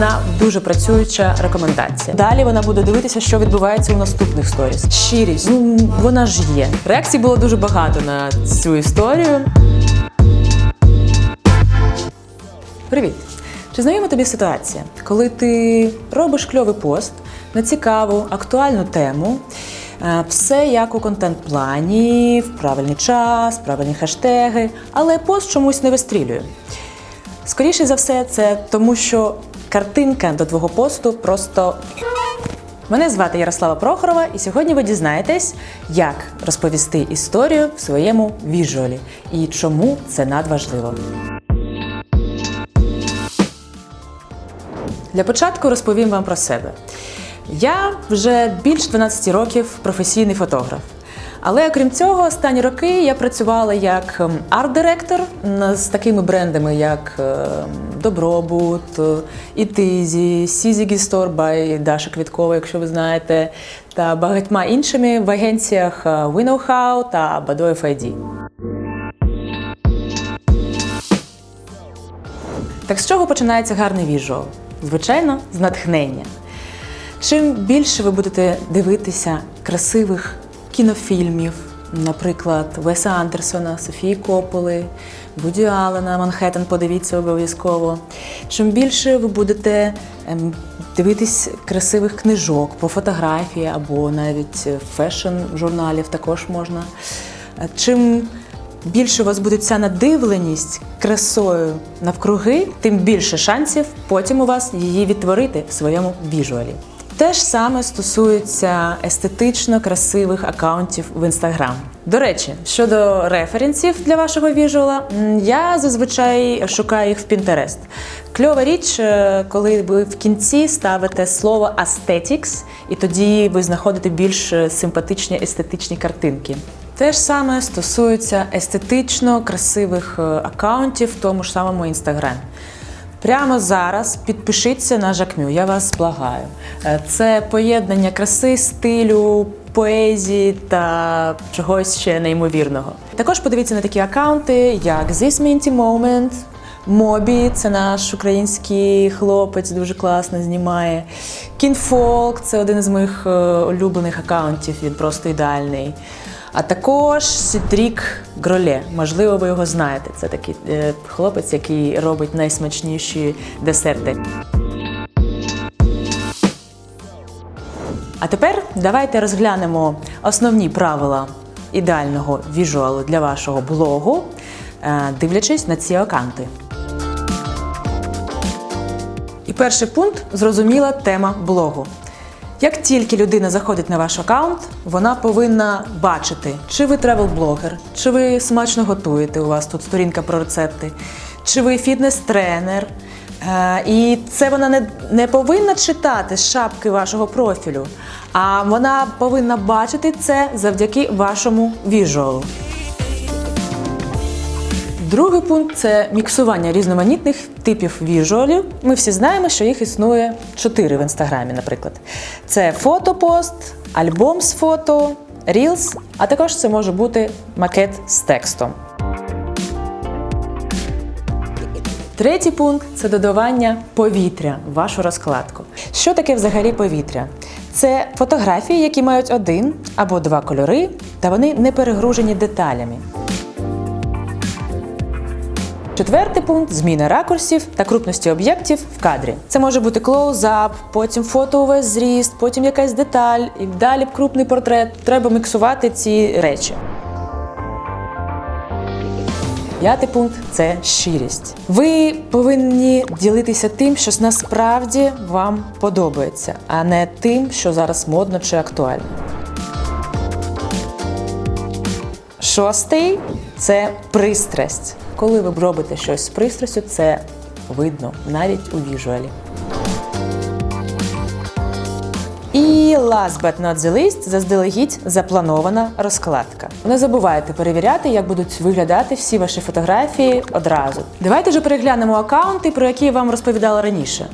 одна дуже працююча рекомендація. Далі вона буде дивитися, що відбувається у наступних сторіс. Щирість, ну вона ж є. Реакцій було дуже багато на цю історію. Привіт! Чи знайома тобі ситуація, коли ти робиш кльовий пост на цікаву, актуальну тему, е, все як у контент-плані, в правильний час, правильні хештеги, але пост чомусь не вистрілює? Скоріше за все, це тому, що картинка до твого посту просто. Мене звати Ярослава Прохорова, і сьогодні ви дізнаєтесь, як розповісти історію в своєму віжуалі і чому це надважливо. Для початку розповім вам про себе. Я вже більш 12 років професійний фотограф. Але окрім цього, останні роки я працювала як ем, арт-директор з такими брендами, як ем, Добробут, е, Ітизі, Store by Даша Квіткова, якщо ви знаєте, та багатьма іншими в агенціях е, WeKnowHow та Badoe FID. Так з чого починається гарний віжуал? Звичайно, з натхнення. Чим більше ви будете дивитися красивих кінофільмів, наприклад, Веса Андерсона, Софії Кополи, Вуді Аллена, Манхеттен, подивіться обов'язково. Чим більше ви будете ем, дивитись красивих книжок по фотографії або навіть фешн-журналів також можна. Е, Чим більше у вас буде ця надивленість красою навкруги, тим більше шансів потім у вас її відтворити в своєму віжуалі. Те ж саме стосується естетично красивих акаунтів в Інстаграм. До речі, щодо референсів для вашого віжуала, я зазвичай шукаю їх в Pinterest. Кльова річ, е, коли ви в кінці ставите слово aesthetics, і тоді ви знаходите більш е, симпатичні естетичні картинки. Те ж саме стосується естетично красивих е, акаунтів в тому ж самому Інстаграм. Прямо зараз підпишіться на Жакмю, я вас благаю. Е, Це поєднання краси, стилю, поезії та чогось ще неймовірного. Також подивіться на такі акаунти, як This Minty Moment, Мобі, це наш український хлопець, дуже класно знімає. Кінфолк це один із моїх е, улюблених акаунтів, він просто ідеальний. А також Сідрік Гроле. Можливо, ви його знаєте. Це такий е, хлопець, який робить найсмачніші десерти. А тепер давайте розглянемо основні правила ідеального віжуалу для вашого блогу, е, дивлячись на ці аккаунти. І перший пункт зрозуміла тема блогу. Як тільки людина заходить на ваш аккаунт, вона повинна бачити, чи ви тревел-блогер, чи ви смачно готуєте. У вас тут сторінка про рецепти, чи ви фітнес-тренер. Е, І це вона не, не повинна читати з шапки вашого профілю, а вона повинна бачити це завдяки вашому віжуалу. Другий пункт це міксування різноманітних типів віжуалів. Ми всі знаємо, що їх існує чотири в інстаграмі, наприклад. Це фотопост, альбом з фото, рілс, а також це може бути макет з текстом. Третій пункт це додавання повітря в вашу розкладку. Що таке взагалі повітря? Це фотографії, які мають один або два кольори, та вони не перегружені деталями. Четвертий пункт зміна ракурсів та крупності об'єктів в кадрі. Це може бути клоузап, потім фото увесь зріст, потім якась деталь, і далі крупний портрет. Треба міксувати ці речі. П'ятий пункт це щирість. Ви повинні ділитися тим, що насправді вам подобається, а не тим, що зараз модно чи актуально. Шостий це пристрасть. Коли ви робите щось з пристрастю, це видно навіть у віжуалі. І last but not the least, заздалегідь запланована розкладка. Не забувайте перевіряти, як будуть виглядати всі ваші фотографії одразу. Давайте вже переглянемо аккаунти, про які я вам розповідала раніше.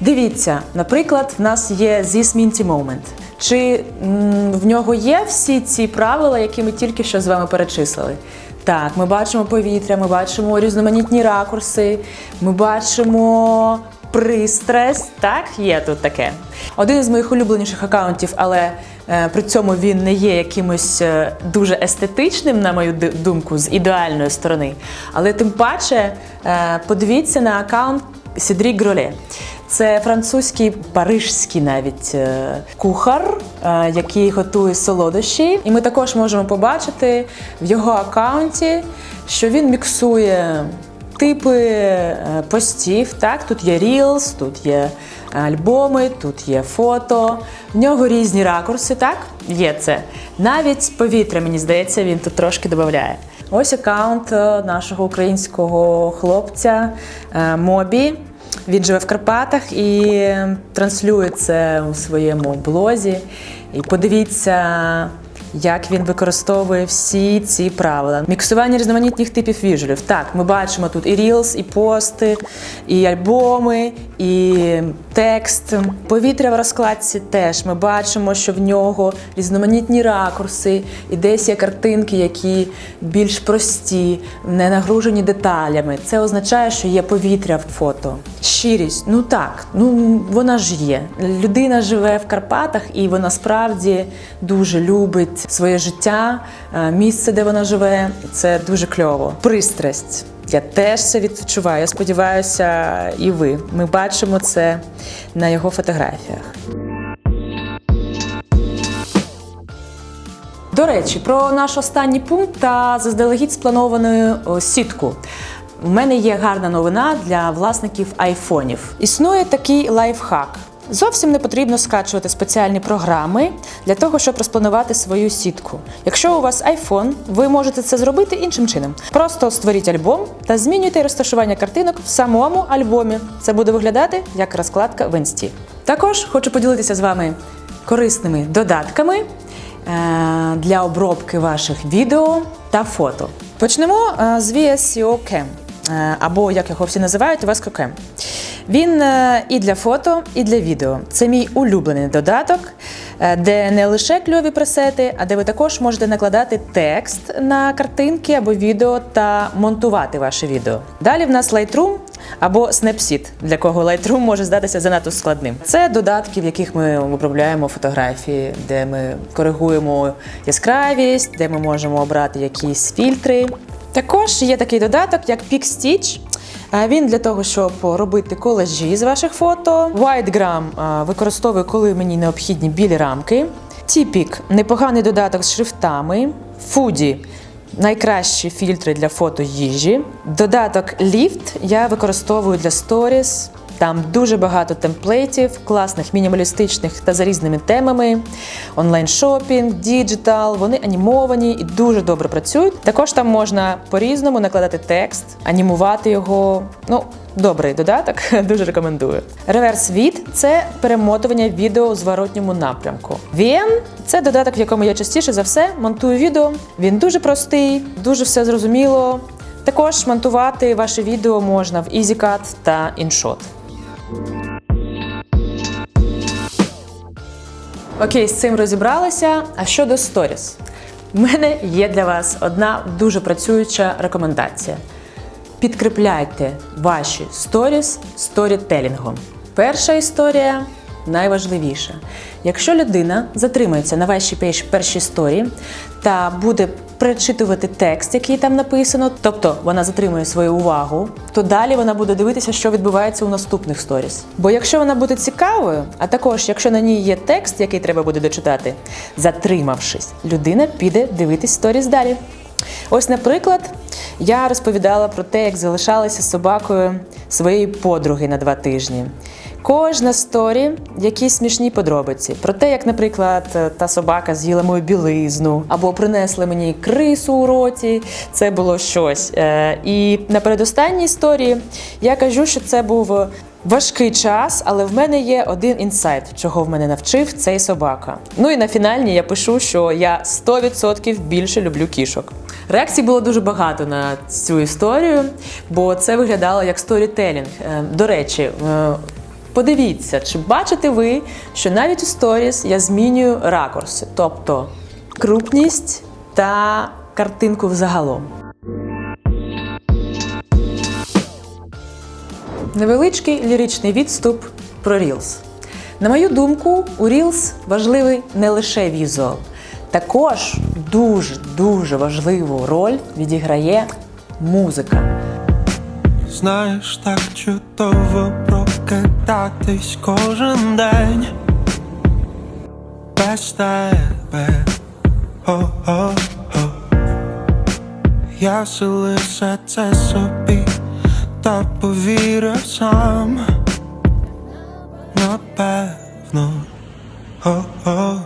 Дивіться, наприклад, в нас є This Minty Moment. Чи м, в нього є всі ці правила, які ми тільки що з вами перечислили? Так, ми бачимо повітря, ми бачимо різноманітні ракурси, ми бачимо пристрасть. Так, є тут таке. Один із моїх улюбленіших акаунтів, але е, при цьому він не є якимось е, дуже естетичним, на мою думку, з ідеальної сторони. Але тим паче е, подивіться на акаунт Сідрік Гроле. Це французький, парижський навіть е, кухар, е, який готує солодощі. І ми також можемо побачити в його акаунті, що він міксує типи е, постів. Так, тут є Reels, тут є альбоми, тут є фото. В нього різні ракурси, так? Є це. Навіть повітря, мені здається, він тут трошки додає. Ось акаунт е, нашого українського хлопця Мобі. Він живе в Карпатах і транслює це у своєму блозі. І подивіться, як він використовує всі ці правила. Міксування різноманітних типів віжулів. Так, ми бачимо тут і рілс, і пости, і альбоми, і текст. Повітря в розкладці теж. Ми бачимо, що в нього різноманітні ракурси, і десь є картинки, які більш прості, не нагружені деталями. Це означає, що є повітря в фото. Щирість, ну так, ну вона ж є. Людина живе в Карпатах, і вона справді дуже любить своє життя, е, місце, де вона живе. Це дуже кльово. Пристрасть. Я теж це відчуваю. Я сподіваюся, і ви. Ми бачимо це на його фотографіях. До речі, про наш останній пункт та заздалегідь сплановану сітку. У мене є гарна новина для власників айфонів. Існує такий лайфхак. Зовсім не потрібно скачувати спеціальні програми для того, щоб розпланувати свою сітку. Якщо у вас iPhone, ви можете це зробити іншим чином. Просто створіть альбом та змінюйте розташування картинок в самому альбомі. Це буде виглядати як розкладка в інсті. Також хочу поділитися з вами корисними додатками е, для обробки ваших відео та фото. Почнемо е, з VSCO Cam, е, або як його всі називають, Vesco Cam. Він е, і для фото, і для відео. Це мій улюблений додаток, е, де не лише кльові пресети, а де ви також можете накладати текст на картинки або відео та монтувати ваше відео. Далі в нас Lightroom або Snapseed, для кого Lightroom може здатися занадто складним. Це додатки, в яких ми обробляємо фотографії, де ми коригуємо яскравість, де ми можемо обрати якісь фільтри. Також є такий додаток, як PicStitch. Він для того, щоб робити колажі з ваших фото. WhiteGram використовую, коли мені необхідні білі рамки. Тіпік непоганий додаток з шрифтами. Фуді найкращі фільтри для фото їжі. Додаток Lift я використовую для сторіс. Там дуже багато темплейтів, класних, мінімалістичних та за різними темами. Онлайн-шопінг, діджитал, вони анімовані і дуже добре працюють. Також там можна по-різному накладати текст, анімувати його. Ну, добрий додаток, дуже рекомендую. Реверс від це перемотування відео у зворотньому напрямку. VN – це додаток, в якому я частіше за все монтую відео. Він дуже простий, дуже все зрозуміло. Також монтувати ваше відео можна в EasyCut та InShot. Окей, з цим розібралися. А щодо сторіс, в мене є для вас одна дуже працююча рекомендація. Підкріпляйте ваші сторіс сторітелінгом. Перша історія найважливіша. Якщо людина затримається на вашій першій сторі та буде перечитувати текст, який там написано, тобто вона затримує свою увагу, то далі вона буде дивитися, що відбувається у наступних сторіс. Бо якщо вона буде цікавою, а також якщо на ній є текст, який треба буде дочитати, затримавшись, людина піде дивитись сторіс далі. Ось, наприклад, я розповідала про те, як залишалася собакою своєї подруги на два тижні. Кожна сторі якісь смішні подробиці. Про те, як, наприклад, та собака з'їла мою білизну, або принесли мені крису у роті. Це було щось. Е, І на передостанній історії я кажу, що це був важкий час, але в мене є один інсайт, чого в мене навчив цей собака. Ну і на фінальній я пишу, що я 100% більше люблю кішок. Реакцій було дуже багато на цю історію, бо це виглядало як сторітелінг. Е, До речі, е, Подивіться, чи бачите ви, що навіть у сторіс я змінюю ракурси, тобто крупність та картинку взагалом. Невеличкий ліричний відступ про Reels. На мою думку, у Reels важливий не лише візуал. Також дуже-дуже важливу роль відіграє музика. Знаєш, так чудово прокидатись кожен день без тебе. О-о-о. Я все лише це собі та повірив сам. Напевно. О-о-о.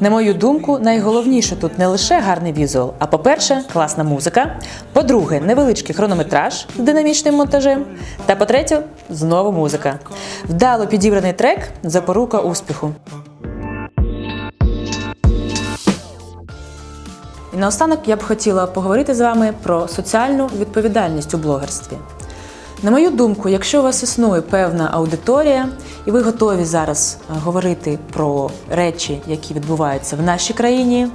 На мою думку, найголовніше тут не лише гарний візуал, а по-перше, класна музика. По-друге, невеличкий хронометраж з динамічним монтажем. Та по-третє, знову музика. Вдало підібраний трек запорука успіху. І наостанок я б хотіла поговорити з вами про соціальну відповідальність у блогерстві. На мою думку, якщо у вас існує певна аудиторія, і ви готові зараз е, говорити про речі, які відбуваються в нашій країні,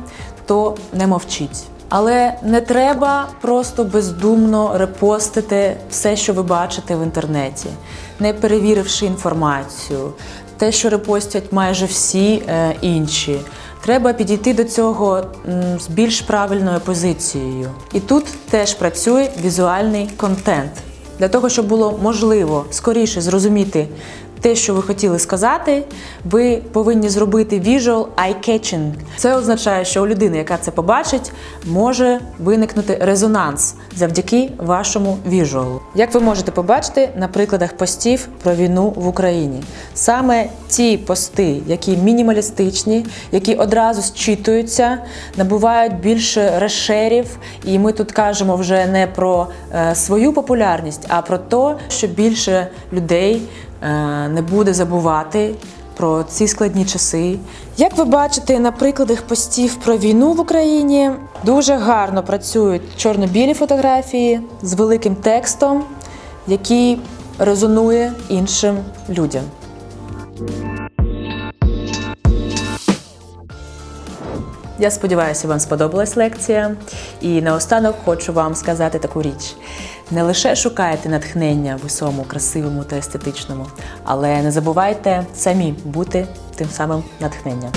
то не мовчіть. Але не треба просто бездумно репостити все, що ви бачите в інтернеті, не перевіривши інформацію, те, що репостять майже всі е, інші. Треба підійти до цього з більш правильною позицією. І тут теж працює візуальний контент. Для того, щоб було можливо скоріше зрозуміти те, що ви хотіли сказати, ви повинні зробити visual eye-catching. Це означає, що у людини, яка це побачить, може виникнути резонанс завдяки вашому віжуалу. Як ви можете побачити на прикладах постів про війну в Україні, саме ті пости, які мінімалістичні, які одразу зчитуються, набувають більше решерів, і ми тут кажемо вже не про е, свою популярність, а про те, що більше людей не буде забувати про ці складні часи. Як ви бачите на прикладах постів про війну в Україні, дуже гарно працюють чорно-білі фотографії з великим текстом, який резонує іншим людям. Я сподіваюся, вам сподобалась лекція. І наостанок хочу вам сказати таку річ: не лише шукайте натхнення в усьому красивому та естетичному, але не забувайте самі бути тим самим натхненням.